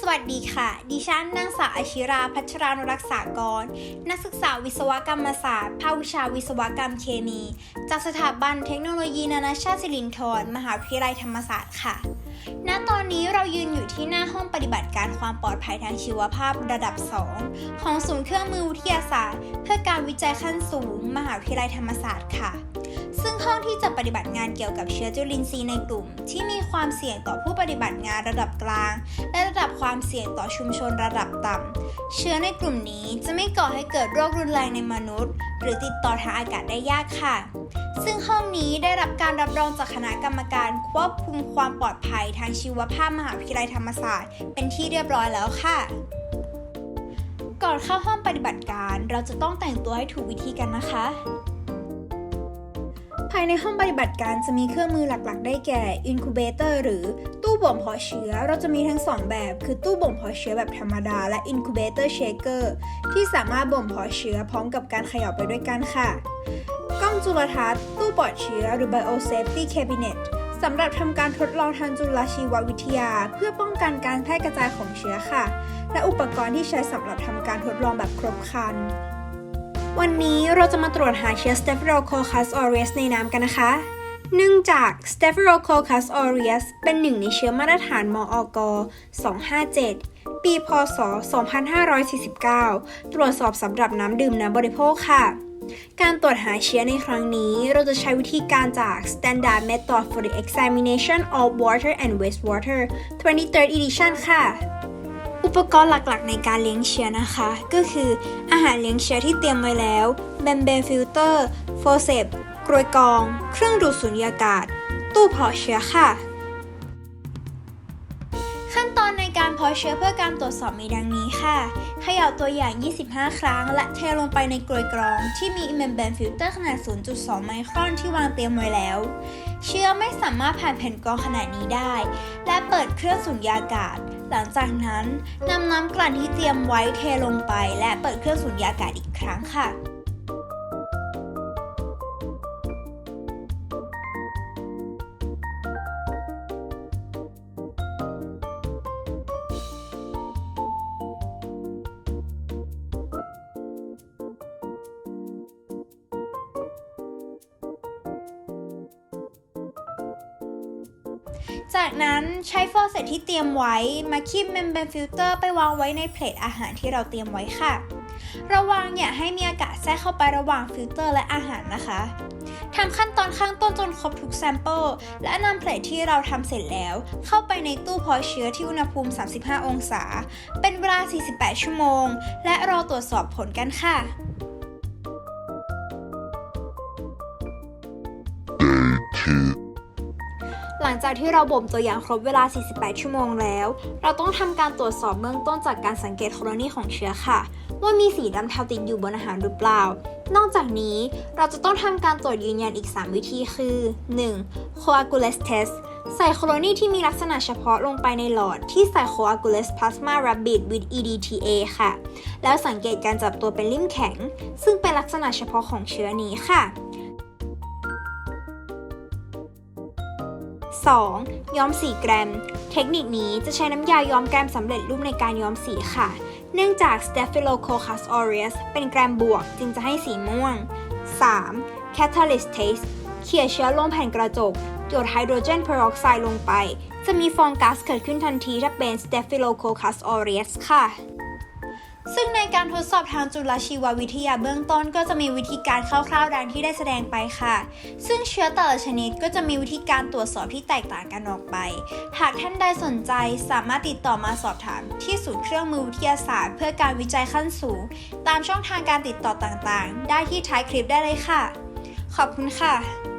สวัสดีค่ะ ดิฉันนางสาวอาชิราพัชรานุรักษากร นักศึกษาวิศวกรรมศาสตร์ภาควิชาวิศวกรรมเคมี จากสถาบันเทคโนโลยีนานาชาติสิรินธรมหาวิทยาลัยธรรมศาสตร์ค่ะ ณ ตอนนี้เรายืนอยู่ที่หน้าห้องปฏิบัติการความปลอดภัยทางชีวภาพระดับ 2 ของศูนย์เครื่องมือวิทยาศาสตร์ เพื่อการวิจัยขั้นสูง มหาวิทยาลัยธรรมศาสตร์ค่ะ ซึ่งห้องที่จะปฏิบัติงานเกี่ยวกับเชื้อจุลินทรีย์ในกลุ่ม ที่มีความเสี่ยงต่อผู้ปฏิบัติงานระดับกลาง และระดับความเสี่ยงต่อชุมชนระดับต่ำ เชื้อในกลุ่มนี้จะไม่ก่อให้เกิดโรครุนแรงในมนุษย์ หรือติดต่อทางอากาศได้ยากค่ะ ซึ่งห้องนี้ได้รับการรับรองจากคณะกรรมการควบคุมความปลอดภัยทางชีวภาพมหาวิทยาลัยธรรมศาสตร์ เป็นที่เรียบร้อยแล้วค่ะก่อนเข้าห้องปฏิบัติการ เราจะต้องแต่งตัวให้ถูกวิธีกันนะคะายในห้องปฏิบัติการจะมีเครื่องมือหลักๆ ได้แก่ incubator หรือตู้บ่มเพาะเชื้อ เราจะมีทั้ง 2 แบบ คือตู้บ่มเพาะเชื้อแบบธรรมดา และ incubator shaker ที่สามารถบ่มเพาะเชื้อพร้อมกับการเขย่าไปด้วยกันค่ะ กล้องจุลทรรศน์ ตู้ปลอดเชื้อ หรือ biosafety cabinet สำหรับทำการทดลองทางจุลชีววิทยา เพื่อป้องกันการแพร่กระจายของเชื้อค่ะ และอุปกรณ์ที่ใช้สำหรับทำการทดลองแบบครบครัน วันนี้เราจะมาตรวจหาเชื้อ Staphylococcus aureus ในน้ำกันนะคะ เนื่องจาก Staphylococcus aureus เป็นหนึ่งในเชื้อมาตรฐานมอก257 ปีพศ 2549 ตรวจสอบสำหรับน้ำดื่มน้ำบริโภคค่ะ การตรวจหาเชื้อในครั้งนี้ เราจะใช้วิธีการจาก Standard Method for the Examination of Water and Wastewater 23rd Edition ค่ะ อุปกรณ์หลักๆ ในการเลี้ยงเชื้อนะคะ ก็คืออาหารเลี้ยงเชื้อที่เตรียมไว้แล้วเบมเบฟิลเตอร์โฟเซปกรวยกรอง เครื่องดูดสุญญากาศ ตู้เพาะเชื้อค่ะ ขั้นตอนในการเพาะเชื้อเพื่อการตรวจสอบมีดังนี้ค่ะเขย่าตัวอย่าง 25 ครั้ง และเทลงไปในกรวยกรอง ที่มีเมมเบนฟิลเตอร์ขนาด 0.2 ไมครอนที่วางเตรียมไว้แล้ว เชื้อไม่สามารถผ่านแผ่นกรองขนาดนี้ได้ และเปิดเครื่องสุญญากาศ หลังจากนั้นนำน้ำกลั่นที่เตรียมไว้เทลงไป และเปิดเครื่องสุญญากาศอีกครั้งค่ะ จากนั้นใช้ฟอร์เซตที่เตรียมไว้มาคีบเมมเบรนฟิลเตอร์ไปวางไว้ในเพลทอาหารที่เราเตรียมไว้ค่ะ ระวังอย่าให้มีอากาศแทรกเข้าไประหว่างฟิลเตอร์และอาหารนะคะทำขั้นตอนข้างต้นจนครบทุกแซมเปิลและนำเพลทที่เราทำเสร็จแล้ว เข้าไปในตู้เพาะเชื้อที่อุณหภูมิ 35 องศา เป็นเวลา 48 ชั่วโมง และรอตรวจสอบผลกันค่ะ day two หลังจากที่เราบ่มตัวอย่างครบเวลา 48 ชั่วโมงแล้ว เราต้องทำการตรวจสอบเบื้องต้นจากการสังเกตโคโลนีของเชื้อค่ะ ว่ามีสีดำเทาติดอยู่บนอาหารหรือเปล่า นอกจากนี้เราจะต้องทำการตรวจยืนยันอีก 3 วิธีคือ 1. coagulase test ใส่โคโลนีที่มีลักษณะเฉพาะลงไปในหลอดที่ใส่ coagulase plasma rapid with EDTA ค่ะ แล้วสังเกตการจับตัวเป็นริ่มแข็ง ซึ่งเป็นลักษณะเฉพาะของเชื้อนี้ค่ะ 2. ย้อมสีแกรม เทคนิคนี้จะใช้น้ำยาย้อมแกรมสำเร็จรูปในการย้อมสีค่ะ เนื่องจาก Staphylococcus aureus เป็นแกรมบวกจึงจะให้สีม่วง 3. Catalyst test เขี่ยเชื้อลงแผ่นกระจกหยดไฮโดรเจนเพอร์ออกไซด์ลงไป จะมีฟองก๊าซเกิดขึ้นทันทีถ้าเป็น Staphylococcus aureus ค่ะ ซึ่งในการทดสอบทางจุลชีววิทยาเบื้องต้น ก็จะมีวิธีการคร่าวๆดังที่ได้แสดงไปค่ะ ซึ่งเชื้อแต่ละชนิดก็จะมีวิธีการตรวจสอบที่แตกต่างกันออกไป หากท่านใดสนใจสามารถติดต่อมาสอบถาม ที่ศูนย์เครื่องมือวิทยาศาสตร์ เพื่อการวิจัยขั้นสูง ตามช่องทางการติดต่อต่างๆ ได้ที่ท้ายคลิปได้เลยค่ะ ขอบคุณค่ะ